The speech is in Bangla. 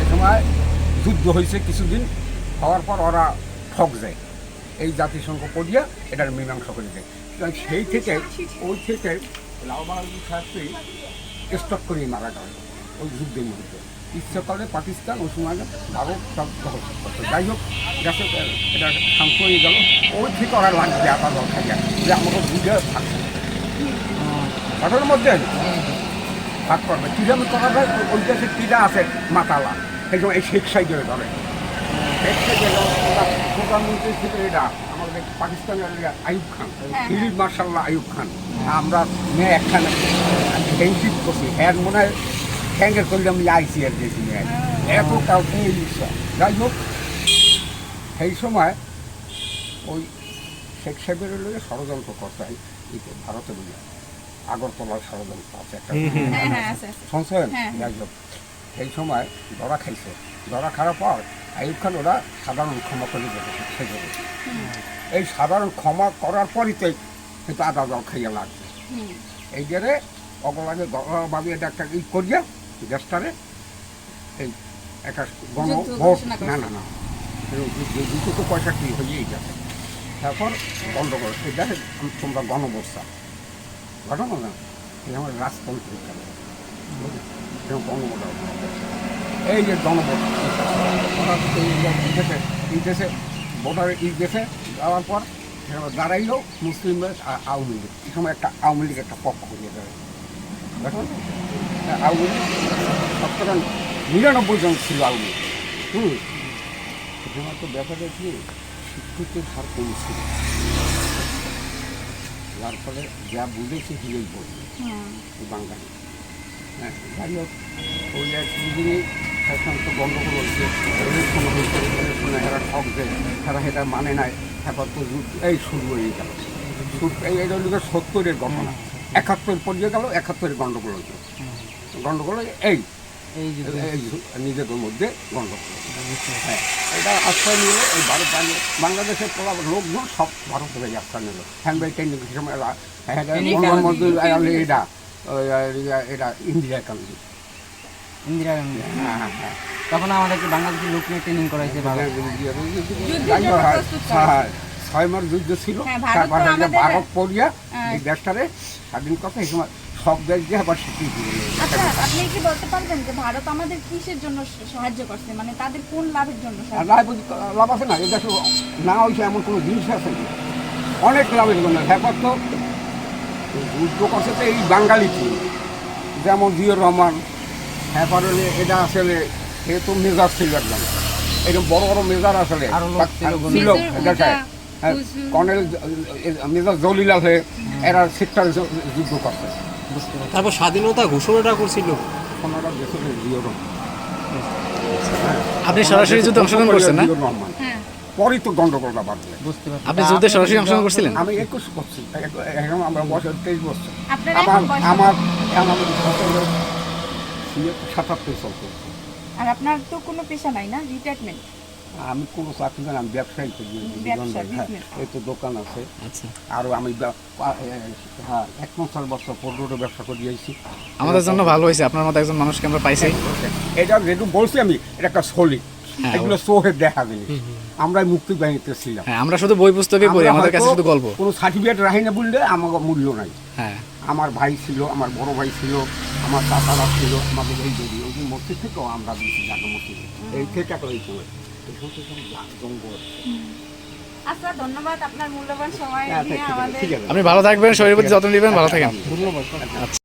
এই সময় যুদ্ধ হয়েছে কিছুদিন, হওয়ার পর ওরা ঠক যায় এই জাতিসংঘ পড়িয়া এটার মীমাংসা করে দেয়। সেই থেকে, ওই থেকে লাউবাল সাহেবকে স্টপ করিয়ে মারা গেল ওই যুদ্ধের মধ্যে। ইচ্ছা করে পাকিস্তান, ওই সময় ভারত সব দখল করতো। যাই হোক গেছে এটা শান্ত হয়ে গেল। ওই থেকে ওরা লাগবে আবার দরকার যে আমাকে বুঝে থাকছে ঘটনার মধ্যে ভাগ করবে কিরম করা যায় ওই দেশে কিরা আছে মাতালা সেই সময় এই শেখ সাইডে ধরে শেখ সাইডে প্রধানমন্ত্রী ছিল এটা আমাদের পাকিস্তানের আইব খান ফিলিপ মার্শাল্লাহ আইব খান। আমরা মেয়ে একখানে ফ্রেন্ডশিপ করছি। হ্যাঁ মনে হয় করলে আমি আইসি আর দিয়েছি মেয়ে এত কাউ ইচ্ছা যাই হোক সেই সময় ওই শেখ সাহেবের লোক ষড়যন্ত্র করতে হয় ইতে ভারতে বুঝে আগরতলার ষড়যন্ত্র আছে একটা হ্যাঁ হ্যাঁ আছে আছে। শুনছেন? হ্যাঁ। সেই সময় দরা খাইছে। দরা খাওয়ার পর আইব খান ওরা সাধারণ ক্ষমা করে সেজন্য এই সাধারণ ক্ষমা করার পরই তো কিন্তু আদা জল খাইয়া লাগবে। এই গেলে অগলাগে ভাবে এটা একটা ই করিয়া দেশটারে এই একটা গণ ভোট না না না। দুটো তো পয়সাটি হয়েই গেছে তারপর গন্ডগোল এই দেখে তোমরা গণবস্তা ঘটনা না। এই আমার রাজতন্ত্রিক গণভোট এই যে ওরা এই দেশে ভোটার এই দেশে যাওয়ার পর দাঁড়াইলো মুসলিম আওয়ামী লীগ। এই সময় একটা আওয়ামী লীগ একটা পক্ষ হয়ে দাঁড়ায় দেখুন আওয়ামী লীগ শতকরা নিরানব্বই জন ছিল আওয়ামী লীগ। হুম। সেখানে তো দেখা যাচ্ছে শিক্ষিতের হার কম ছিল। যার ফলে যা বুঝেছে বলবে। হুম। বাঙালি হ্যাঁ যাই হোক ওই এক দুদিনই সাধারণত গণ্ডগোল হচ্ছে এরা ঠক দেয় তারা সেটা মানে নাই। তারপর তো যুদ্ধ এই শুরু হয়ে গেল। এই এটা হলো সত্তরের ঘটনা। একাত্তর পর্যন্ত গেল একাত্তরের গণ্ডগোল হয়েছে। গণ্ডগোল এই এই যে এই নিজেদের মধ্যে গণ্ডগোল হ্যাঁ এটা আশ্রয় নিল এই ভারত বাংলাদেশের পোলা লোকজন সব ভারত থেকে আশ্রয় নিল। হ্যান্ড বাই টেন সময় এরা হ্যাঁ এটা এটা ইন্দিরা গান্ধী। ইন্দিরা গান্ধী। হ্যাঁ হ্যাঁ হ্যাঁ। তখন আমাদেরকে বাংলাদেশের লোক নিয়ে ট্রেনিং করাইছে হ্যাঁ, হ্যাঁ, ছয় মাস যুদ্ধ ছিল। তারপরে ভারত পড়িয়া। এই দেশটারে স্বাধীন করতে এই সময় সব দেশ আবার স্বীকৃতি আচ্ছা আপনি কি বলতে পারবেন যে ভারত আমাদের কিসের জন্য সাহায্য করছে? মানে তাদের কোন লাভের জন্য লাভ লাভ আছে না? দেশে না হয়েছে এমন কোনো জিনিস আছে না? অনেক লাভের জন্য। হ্যাঁ তো যুদ্ধ করছে তো এই বাঙালি ছিল যেমন জিয়র রহমান হ্যাঁ পারলে এটা আসলে সে তো মেজার ছিল একদম। এরকম বড় বড় মেজার আসলে ছিল দেখায় হ্যাঁ। কর্নেল মেজর জলিলাল হয়ে এরা সেক্টর যুদ্ধ করছে। তারপর স্বাধীনতা ঘোষণাটা করছিল। আপনি সরাসরি যুদ্ধে অংশগ্রহণ করছেন না? হ্যাঁ। পরই তো গন্ডগোলটা বাড়বে। বুঝতে পারছি। আপনি যুদ্ধে সরাসরি অংশগ্রহণ করছিলেন? আমি একুশ এক- এখন আমরা বছর তেইশ বছর। আমার আমার আমার সাতাত্তর চলছে আর আপনার তো কোনো পেশা নাই না? রিটায়ারমেন্ট আমি কোনো চাকরি করি না, আমি ব্যবসায়ী করি ব্যবসা, হ্যাঁ। এই তো দোকান আছে। আচ্ছা। আরও আমি হ্যাঁ এক পঞ্চাশ বছর পনেরোটা ব্যবসা করে দিয়েছি। আমাদের জন্য ভালো হয়েছে আপনার মতো একজন মানুষকে আমরা পাইছি। এটা যেটু বলছি আমি এটা একটা সলি হ্যাঁ, এগুলো চোখে দেখা জিনিস আমরা মুক্তি বাহিনীতে ছিলাম। হ্যাঁ আমরা শুধু বই পুস্তকে পড়ি আমাদের কাছে শুধু গল্প। কোনো সার্টিফিকেট রাখি না বললে আমাকে মূল্য নাই। হ্যাঁ। আমার ভাই ছিল আমার বড় ভাই ছিল আমার চাচারা ছিল আমাদের এই যদি ওই মূর্তি থেকেও আমরা দিয়েছি জাগে মূর্তি এই থেকে একটা এই জঙ্গল আচ্ছা ধন্যবাদ আপনার মূল্যবান সময় হ্যাঁ, আমাদের আপনি ভালো থাকবেন শরীর প্রতি যত্ন নেবেন ভালো থাকেন। ধন্যবাদ